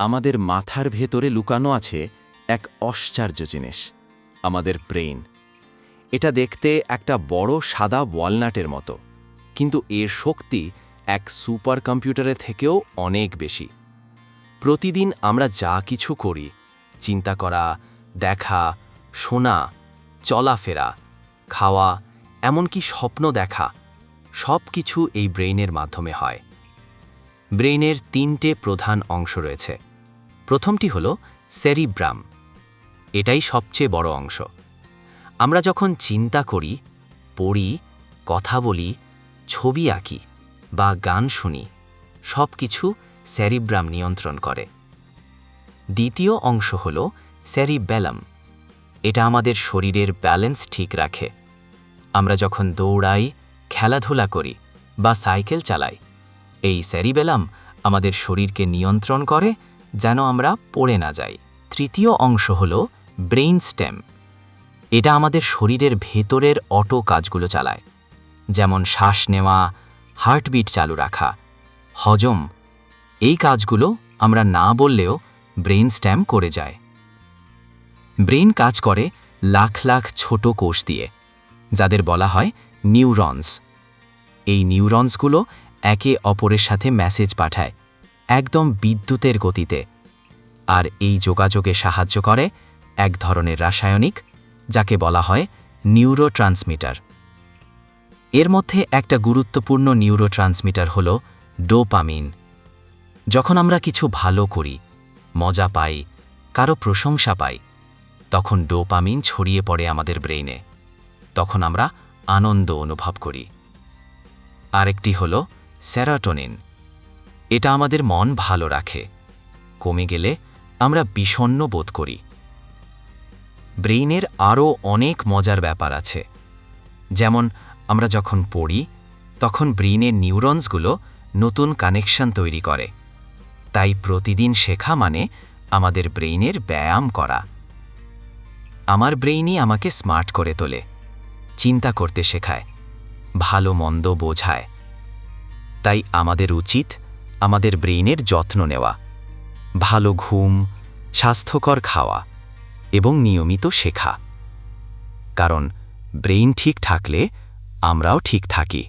আমাদের মাথার ভেতরে লুকানো আছে এক আশ্চর্য জিনিস, আমাদের ব্রেইন। এটা দেখতে একটা বড় সাদা ওয়ালনাটের মতো, কিন্তু এর শক্তি এক সুপার কম্পিউটারের থেকেও অনেক বেশি। প্রতিদিন আমরা যা কিছু করি, চিন্তা করা, দেখা, শোনা, চলাফেরা, খাওয়া, এমনকি স্বপ্ন দেখা সব কিছু এই ব্রেইনের মাধ্যমে হয়। ব্রেইনের তিনটে প্রধান অংশ রয়েছে। প্রথমটি হল সেরিব্রাম। এটাই সবচেয়ে বড় অংশ। আমরা যখন চিন্তা করি, পড়ি, কথা বলি, ছবি আঁকি বা গান শুনি সব কিছু স্যারিব্রাম নিয়ন্ত্রণ করে। দ্বিতীয় অংশ হল স্যারিবেলাম এটা আমাদের শরীরের ব্যালেন্স ঠিক রাখে। আমরা যখন দৌড়াই, খেলাধুলা করি বা সাইকেল চালাই এই স্যারিবেলাম আমাদের শরীরকে নিয়ন্ত্রণ করে যেন আমরা পড়ে না যাই। তৃতীয় অংশ হল ব্রেইন স্টেম। এটা আমাদের শরীরের ভেতরের অটো কাজগুলো চালায়। যেমন শ্বাস নেওয়া, হার্টবিট চালু রাখা, হজম। এই কাজগুলো আমরা না বললেও ব্রেইন স্ট্যাম করে যায়। ব্রেইন কাজ করে লাখ লাখ ছোট কোষ দিয়ে, যাদের বলা হয় নিউরনস। এই নিউরনসগুলো একে অপরের সাথে মেসেজ পাঠায়, একদম বিদ্যুতের গতিতে। আর এই যোগাযোগে সাহায্য করে এক ধরনের রাসায়নিক, যাকে বলা হয় নিউরোট্রান্সমিটার এর মধ্যে একটা গুরুত্বপূর্ণ নিউরোট্রান্সমিটার হল ডোপামিন যখন আমরা কিছু ভালো করি, মজা পাই, কারও প্রশংসা পাই, তখন ডোপামিন ছড়িয়ে পড়ে আমাদের ব্রেইনে তখন আমরা আনন্দ অনুভব করি। আরেকটি হল স্যারাটোনিন এটা আমাদের মন ভালো রাখে। কমে গেলে আমরা বিষণ্ণ বোধ করি। ব্রেইনের আরও অনেক মজার ব্যাপার আছে। যেমন, আমরা যখন পড়ি, তখন ব্রেইনের নিউরনসগুলো নতুন কানেকশন তৈরি করে। তাই প্রতিদিন শেখা মানে আমাদের ব্রেইনের ব্যায়াম করা। আমার ব্রেইনই আমাকে স্মার্ট করে তোলে, চিন্তা করতে শেখায়, ভালো মন্দ বোঝায়। তাই আমাদের উচিত আমাদের ব্রেইনের যত্ন নেওয়া, ভালো ঘুম, স্বাস্থ্যকর খাওয়া এবং নিয়মিত শেখা। কারণ ব্রেইন ঠিক থাকলে আমরাও ঠিক থাকি।